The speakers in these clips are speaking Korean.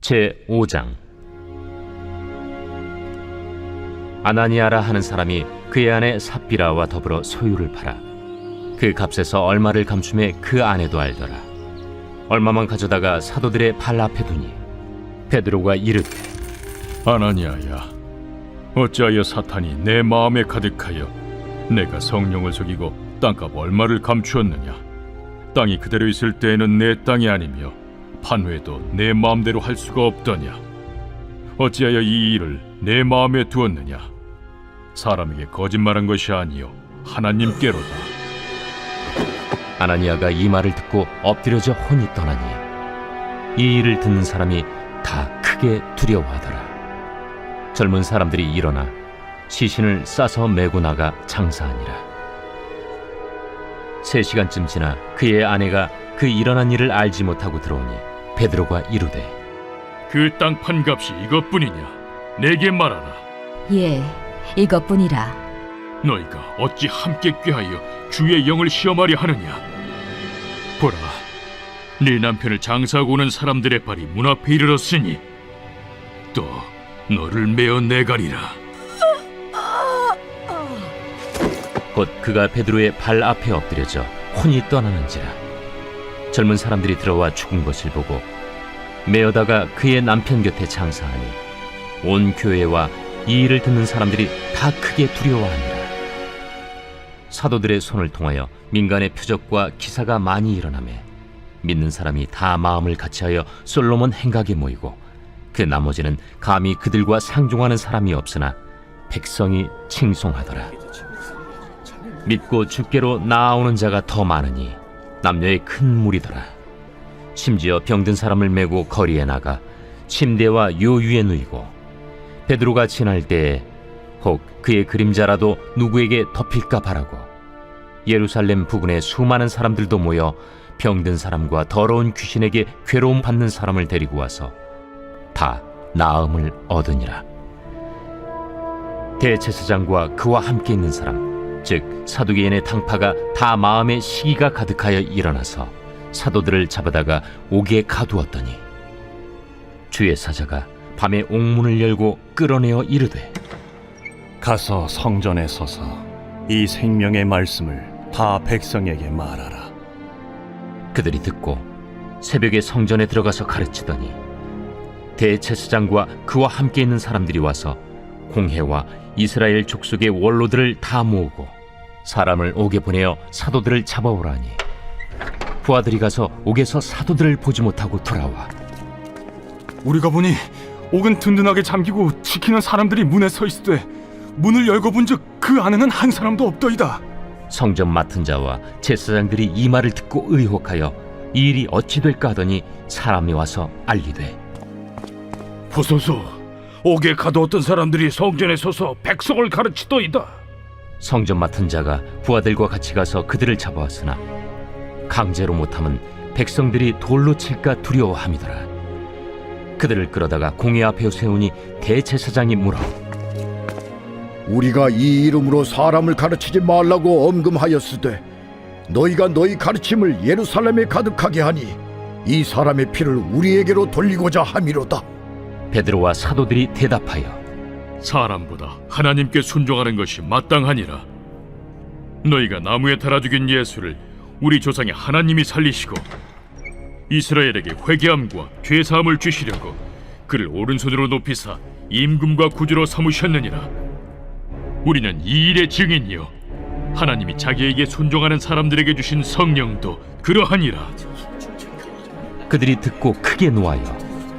제 5장. 아나니아라 하는 사람이 그의 아내 삽비라와 더불어 소유를 팔아 그 값에서 얼마를 감춤해 그 아내도 알더라. 얼마만 가져다가 사도들의 발 앞에 두니 베드로가 이르되 아나니아야, 어찌하여 사탄이 내 마음에 가득하여 내가 성령을 속이고 땅값 얼마를 감추었느냐? 땅이 그대로 있을 때에는 내 땅이 아니며 판회도 내 마음대로 할 수가 없더냐? 어찌하여 이 일을 내 마음에 두었느냐? 사람에게 거짓말한 것이 아니요 하나님께로다. 아나니아가 이 말을 듣고 엎드려져 혼이 떠나니 이 일을 듣는 사람이 다 크게 두려워하더라 젊은 사람들이 일어나 시신을 싸서 메고 나가 장사하니라 세 시간쯤 지나 그의 아내가 그 일어난 일을 알지 못하고 들어오니 베드로가 이르되 그 땅 판값이 이것뿐이냐? 내게 말하라. 예, 이것뿐이라. 너희가 어찌 함께 꾀하여 주의 영을 시험하려 하느냐? 보라, 네 남편을 장사하고 오는 사람들의 발이 문 앞에 이르렀으니 또 너를 메어 내가리라. 곧 그가 베드로의 발 앞에 엎드려져 혼이 떠나는지라 젊은 사람들이 들어와 죽은 것을 보고 메어다가 그의 남편 곁에 장사하니 온 교회와 이 일을 듣는 사람들이 다 크게 두려워하니라 사도들의 손을 통하여 민간의 표적과 기사가 많이 일어나매 믿는 사람이 다 마음을 같이하여 솔로몬 행각에 모이고 그 나머지는 감히 그들과 상종하는 사람이 없으나 백성이 칭송하더라 믿고 주께로 나아오는 자가 더 많으니 남녀의 큰 무리더라. 심지어 병든 사람을 메고 거리에 나가 침대와 요유에 누이고 베드로가 지날 때에 혹 그의 그림자라도 누구에게 덮일까 바라고 예루살렘 부근에 수많은 사람들도 모여 병든 사람과 더러운 귀신에게 괴로움 받는 사람을 데리고 와서 다 나음을 얻으니라. 대제사장과 그와 함께 있는 사람 즉 사두개인의 당파가 다 마음에 시기가 가득하여 일어나서 사도들을 잡아다가 옥에 가두었더니 주의 사자가 밤에 옥문을 열고 끌어내어 이르되 가서 성전에 서서 이 생명의 말씀을 다 백성에게 말하라. 그들이 듣고 새벽에 성전에 들어가서 가르치더니 대제사장과 그와 함께 있는 사람들이 와서 공회와 이스라엘 족속의 원로들을 다 모으고 사람을 옥에 보내어 사도들을 잡아오라니 부하들이 가서 옥에서 사도들을 보지 못하고 돌아와 우리가 보니 옥은 든든하게 잠기고 지키는 사람들이 문에 서 있으되 문을 열고 본즉 그 안에는 한 사람도 없더이다. 성전 맡은 자와 제사장들이 이 말을 듣고 의혹하여 이 일이 어찌 될까 하더니 사람이 와서 알리되 보소서, 옥에 가두었던 사람들이 성전에 서서 백성을 가르치더이다. 성전 맡은 자가 부하들과 같이 가서 그들을 잡아왔으나 강제로 못함은 백성들이 돌로 칠까 두려워함이더라. 그들을 끌어다가 공회 앞에 세우니 대제사장이 물어 우리가 이 이름으로 사람을 가르치지 말라고 엄금하였으되 너희가 너희 가르침을 예루살렘에 가득하게 하니 이 사람의 피를 우리에게로 돌리고자 함이로다. 베드로와 사도들이 대답하여 사람보다 하나님께 순종하는 것이 마땅하니라. 너희가 나무에 달아 죽인 예수를 우리 조상의 하나님이 살리시고 이스라엘에게 회개함과 죄 사함을 주시려고 그를 오른손으로 높이사 임금과 구주로 삼으셨느니라. 우리는 이 일의 증인이요 하나님이 자기에게 순종하는 사람들에게 주신 성령도 그러하니라. 그들이 듣고 크게 노하여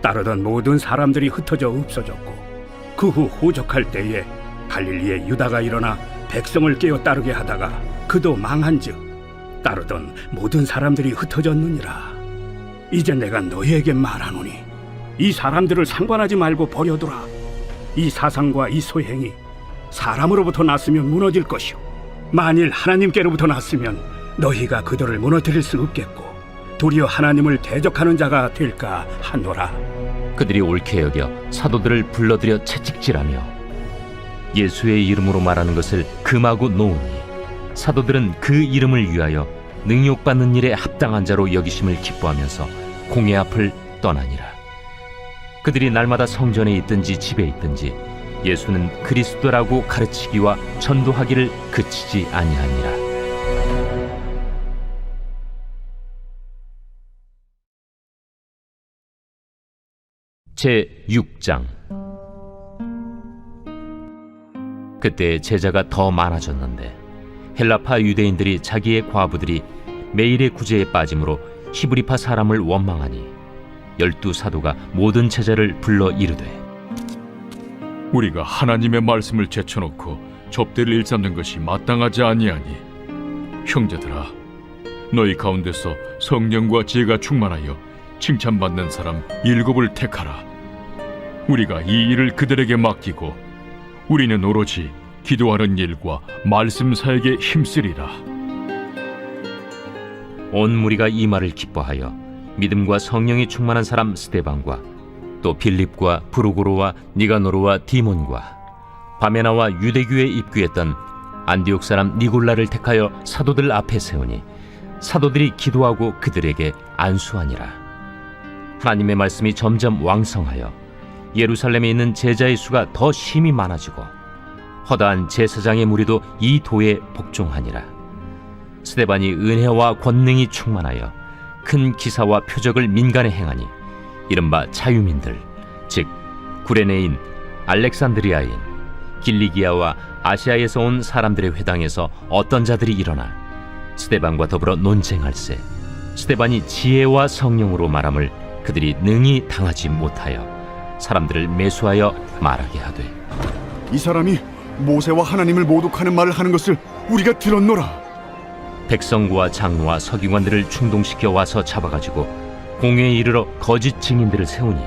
따르던 모든 사람들이 흩어져 없어졌고 그 후 호적할 때에 갈릴리에 유다가 일어나 백성을 깨어 따르게 하다가 그도 망한즉 따르던 모든 사람들이 흩어졌느니라. 이제 내가 너희에게 말하노니 이 사람들을 상관하지 말고 버려두라. 이 사상과 이 소행이 사람으로부터 났으면 무너질 것이요 만일 하나님께로부터 났으면 너희가 그들을 무너뜨릴 수 없겠고 도리어 하나님을 대적하는 자가 될까 하노라 그들이 옳게 여겨 사도들을 불러들여 채찍질하며 예수의 이름으로 말하는 것을 금하고 놓으니 사도들은 그 이름을 위하여 능욕받는 일에 합당한 자로 여기심을 기뻐하면서 공회 앞을 떠나니라. 그들이 날마다 성전에 있든지 집에 있든지 예수는 그리스도라고 가르치기와 전도하기를 그치지 아니하니라 제 6장. 그때 제자가 더 많아졌는데 헬라파 유대인들이 자기의 과부들이 매일의 구제에 빠짐으로 히브리파 사람을 원망하니 열두 사도가 모든 제자를 불러 이르되 우리가 하나님의 말씀을 제쳐놓고 접대를 일삼는 것이 마땅하지 아니하니 형제들아 너희 가운데서 성령과 지혜가 충만하여 칭찬받는 사람 일곱을 택하라. 우리가 이 일을 그들에게 맡기고 우리는 오로지 기도하는 일과 말씀 사역에 힘쓰리라. 온 무리가 이 말을 기뻐하여 믿음과 성령이 충만한 사람 스테반과 또 빌립과 브루고로와 니가노르와 디몬과 바메나와 유대교에 입교했던 안디옥 사람 니골라를 택하여 사도들 앞에 세우니 사도들이 기도하고 그들에게 안수하니라 하나님의 말씀이 점점 왕성하여 예루살렘에 있는 제자의 수가 더 심히 많아지고 허다한 제사장의 무리도 이 도에 복종하니라. 스데반이 은혜와 권능이 충만하여 큰 기사와 표적을 민간에 행하니 이른바 자유민들 즉 구레네인 알렉산드리아인 길리기아와 아시아에서 온 사람들의 회당에서 어떤 자들이 일어나 스데반과 더불어 논쟁할세 스데반이 지혜와 성령으로 말함을 그들이 능히 당하지 못하여 사람들을 매수하여 말하게 하되 이 사람이 모세와 하나님을 모독하는 말을 하는 것을 우리가 들었노라. 백성과 장로와 서기관들을 충동시켜 와서 잡아가지고 공회에 이르러 거짓 증인들을 세우니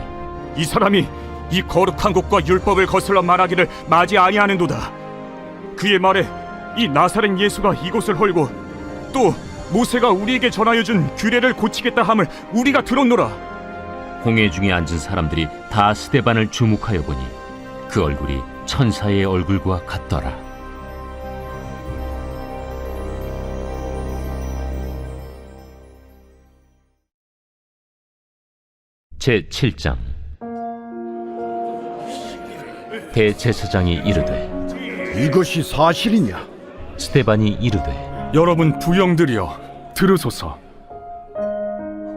이 사람이 이 거룩한 곳과 율법을 거슬러 말하기를 마지 아니하는도다. 그의 말에 이 나사렛 예수가 이곳을 헐고 또 모세가 우리에게 전하여 준 규례를 고치겠다 함을 우리가 들었노라. 공회 중에 앉은 사람들이 다 스데반을 주목하여 보니 그 얼굴이 천사의 얼굴과 같더라. 제 7장 대제사장이 이르되 이것이 사실이냐? 스데반이 이르되 여러분 부영들이여 들으소서.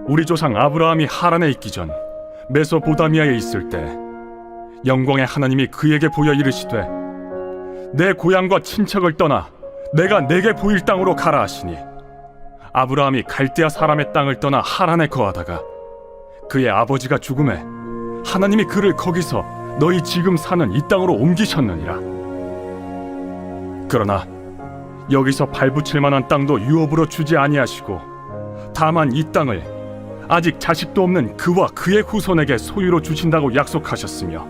우리 조상 아브라함이 하란에 있기 전 메소보다미아에 있을 때 영광의 하나님이 그에게 보여 이르시되 내 고향과 친척을 떠나 내가 내게 보일 땅으로 가라 하시니 아브라함이 갈대아 사람의 땅을 떠나 하란에 거하다가 그의 아버지가 죽음에 하나님이 그를 거기서 너희 지금 사는 이 땅으로 옮기셨느니라. 그러나 여기서 발붙일 만한 땅도 유업으로 주지 아니하시고 다만 이 땅을 아직 자식도 없는 그와 그의 후손에게 소유로 주신다고 약속하셨으며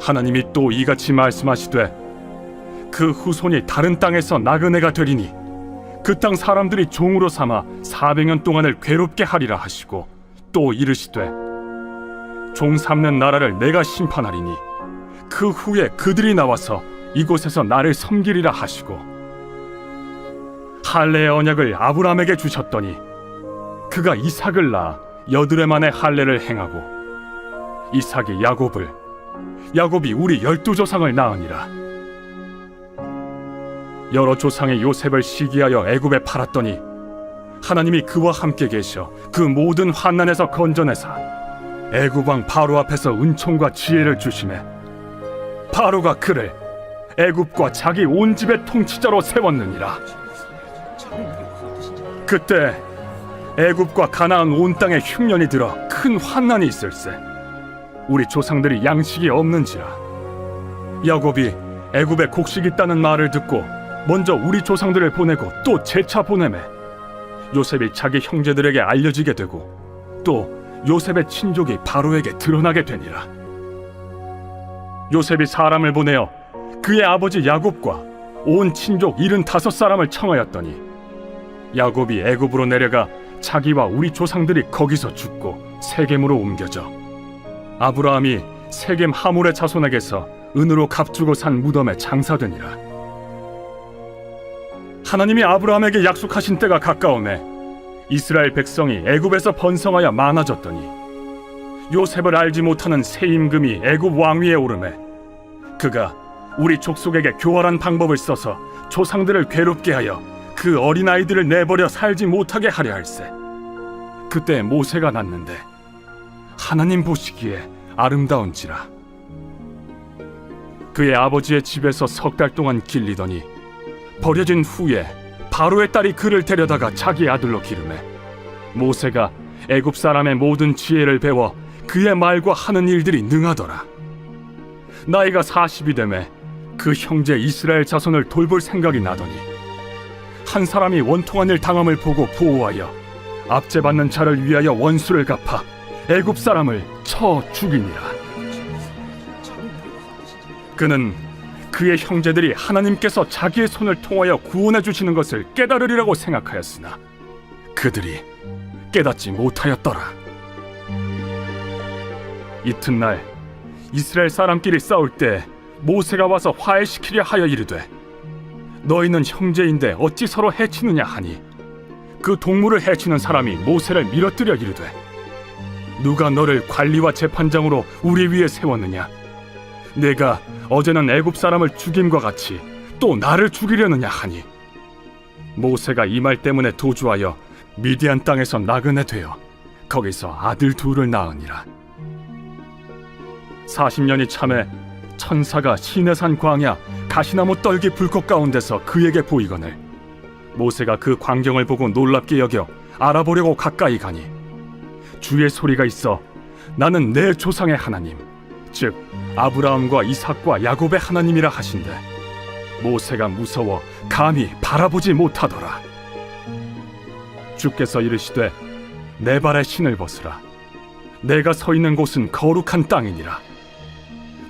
하나님이 또 이같이 말씀하시되 그 후손이 다른 땅에서 나그네가 되리니 그 땅 사람들이 종으로 삼아 400년 동안을 괴롭게 하리라 하시고 또 이르시되 종 삼는 나라를 내가 심판하리니 그 후에 그들이 나와서 이곳에서 나를 섬기리라 하시고 할례의 언약을 아브라함에게 주셨더니 그가 이삭을 낳아 여드레 만에 할례를 행하고 이삭이 야곱을 야곱이 우리 열두 조상을 낳으니라. 여러 조상의 요셉을 시기하여 애굽에 팔았더니 하나님이 그와 함께 계셔 그 모든 환난에서 건져내사 애굽 왕 바로 앞에서 은총과 지혜를 주심에 바로가 그를 애굽과 자기 온 집의 통치자로 세웠느니라. 그때 애굽과 가나안 온 땅에 흉년이 들어 큰 환난이 있을세. 우리 조상들이 양식이 없는지라. 야곱이 애굽에 곡식 있다는 말을 듣고 먼저 우리 조상들을 보내고 또 재차 보내매 요셉이 자기 형제들에게 알려지게 되고 또 요셉의 친족이 바로에게 드러나게 되니라. 요셉이 사람을 보내어 그의 아버지 야곱과 온 친족 일흔 다섯 사람을 청하였더니 야곱이 애굽으로 내려가 자기와 우리 조상들이 거기서 죽고 세겜으로 옮겨져 아브라함이 세겜 하몰의 자손에게서 은으로 값주고 산 무덤에 장사되니라. 하나님이 아브라함에게 약속하신 때가 가까움에 이스라엘 백성이 애굽에서 번성하여 많아졌더니 요셉을 알지 못하는 새 임금이 애굽 왕위에 오르매 그가 우리 족속에게 교활한 방법을 써서 조상들을 괴롭게 하여 그 어린 아이들을 내버려 살지 못하게 하려 할세. 그때 모세가 났는데 하나님 보시기에 아름다운지라. 그의 아버지의 집에서 석 달 동안 길리더니 버려진 후에 바로의 딸이 그를 데려다가 자기 아들로 기르매 모세가 애굽 사람의 모든 지혜를 배워 그의 말과 하는 일들이 능하더라. 나이가 40이 되매 그 형제 이스라엘 자손을 돌볼 생각이 나더니 한 사람이 원통한 일 당함을 보고 보호하여 압제받는 자를 위하여 원수를 갚아 애굽 사람을 쳐 죽이니라. 그는 그의 형제들이 하나님께서 자기의 손을 통하여 구원해 주시는 것을 깨달으리라고 생각하였으나 그들이 깨닫지 못하였더라. 이튿날 이스라엘 사람끼리 싸울 때 모세가 와서 화해시키려 하여 이르되 너희는 형제인데 어찌 서로 해치느냐 하니? 그 동물을 해치는 사람이 모세를 밀어뜨려 이르되 누가 너를 관리와 재판장으로 우리 위에 세웠느냐? 내가 어제는 애굽 사람을 죽임과 같이 또 나를 죽이려느냐 하니? 모세가 이 말 때문에 도주하여 미디안 땅에서 나그네 되어 거기서 아들 둘을 낳으니라. 40년이 참에 천사가 시내산 광야 가시나무 떨기 불꽃 가운데서 그에게 보이거늘 모세가 그 광경을 보고 놀랍게 여겨 알아보려고 가까이 가니 주의 소리가 있어 나는 내 조상의 하나님 즉 아브라함과 이삭과 야곱의 하나님이라 하신대. 모세가 무서워 감히 바라보지 못하더라. 주께서 이르시되 내 발의 신을 벗으라. 내가 서 있는 곳은 거룩한 땅이니라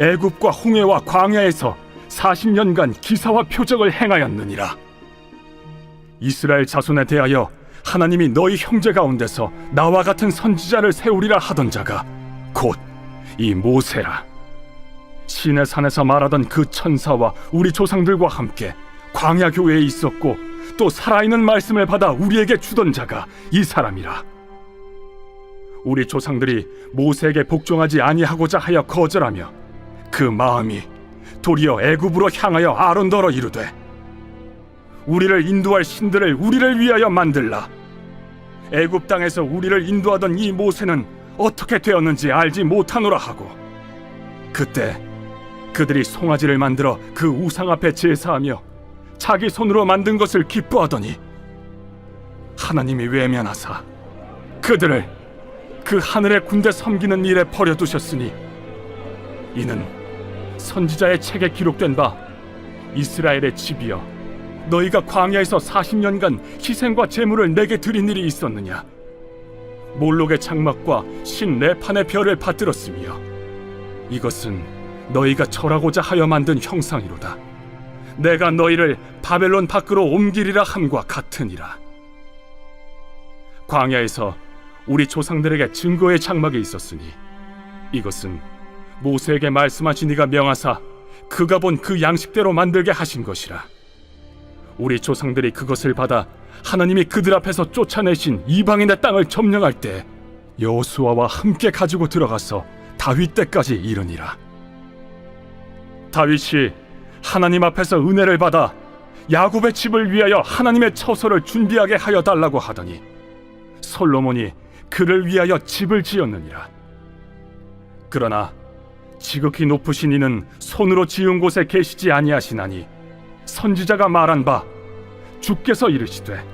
애굽과 홍해와 광야에서 40년간 기사와 표적을 행하였느니라. 이스라엘 자손에 대하여 하나님이 너희 형제 가운데서 나와 같은 선지자를 세우리라 하던 자가 곧 이 모세라. 신의 산에서 말하던 그 천사와 우리 조상들과 함께 광야 교회에 있었고 또 살아있는 말씀을 받아 우리에게 주던 자가 이 사람이라. 우리 조상들이 모세에게 복종하지 아니하고자 하여 거절하며 그 마음이 도리어 애굽으로 향하여 아론더러 이르되 우리를 인도할 신들을 우리를 위하여 만들라. 애굽 땅에서 우리를 인도하던 이 모세는 어떻게 되었는지 알지 못하노라 하고 그때 그들이 송아지를 만들어 그 우상 앞에 제사하며 자기 손으로 만든 것을 기뻐하더니 하나님이 외면하사 그들을 그 하늘의 군대 섬기는 일에 버려두셨으니 이는 선지자의 책에 기록된 바 이스라엘의 집이여 너희가 광야에서 40년간 희생과 제물을 내게 드린 일이 있었느냐? 몰록의 장막과 신 네판의 별을 받들었으며 이것은 너희가 절하고자 하여 만든 형상이로다. 내가 너희를 바벨론 밖으로 옮기리라 함과 같으니라. 광야에서 우리 조상들에게 증거의 장막이 있었으니 이것은 모세에게 말씀하신 이가 명하사 그가 본 그 양식대로 만들게 하신 것이라. 우리 조상들이 그것을 받아 하나님이 그들 앞에서 쫓아내신 이방인의 땅을 점령할 때 여호수아와 함께 가지고 들어가서 다윗 때까지 이르니라. 다윗이 하나님 앞에서 은혜를 받아 야곱의 집을 위하여 하나님의 처소를 준비하게 하여 달라고 하더니 솔로몬이 그를 위하여 집을 지었느니라. 그러나 지극히 높으신 이는 손으로 지은 곳에 계시지 아니하시나니 선지자가 말한 바 주께서 이르시되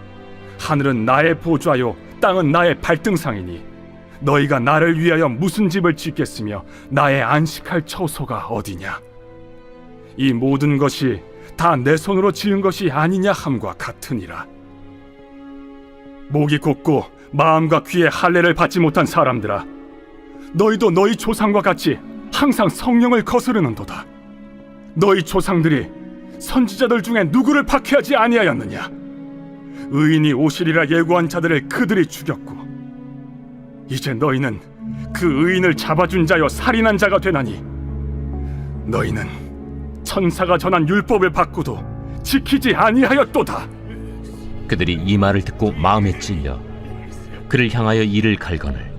하늘은 나의 보좌요 땅은 나의 발등상이니 너희가 나를 위하여 무슨 집을 짓겠으며 나의 안식할 처소가 어디냐? 이 모든 것이 다 내 손으로 지은 것이 아니냐 함과 같으니라. 목이 곧고 마음과 귀에 할례를 받지 못한 사람들아 너희도 너희 조상과 같이 항상 성령을 거스르는도다. 너희 조상들이 선지자들 중에 누구를 박해하지 아니하였느냐? 의인이 오시리라 예고한 자들을 그들이 죽였고 이제 너희는 그 의인을 잡아준 자여 살인한 자가 되나니 너희는 천사가 전한 율법을 받고도 지키지 아니하였도다. 그들이 이 말을 듣고 마음에 찔려 그를 향하여 이를 갈거늘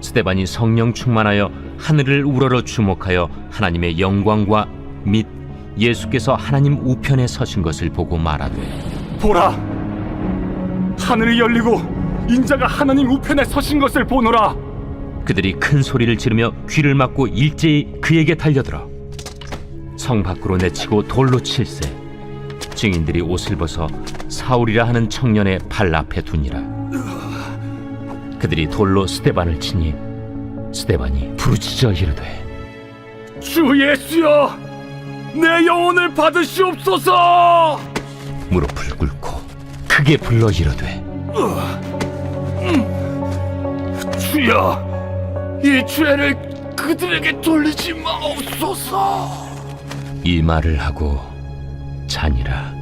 스테반이 성령 충만하여 하늘을 우러러 주목하여 하나님의 영광과 및 예수께서 하나님 우편에 서신 것을 보고 말하되 보라 하늘이 열리고 인자가 하나님 우편에 서신 것을 보노라. 그들이 큰 소리를 지르며 귀를 막고 일제히 그에게 달려들어 성 밖으로 내치고 돌로 칠세 증인들이 옷을 벗어 사울이라 하는 청년의 발 앞에 두니라. 그들이 돌로 스테반을 치니 스테반이 부르짖어 이르되 주 예수여 내 영혼을 받으시옵소서! 무릎을 꿇고 크게 불러 이르되 주여 이 죄를 그들에게 돌리지 마옵소서! 이 말을 하고 자니라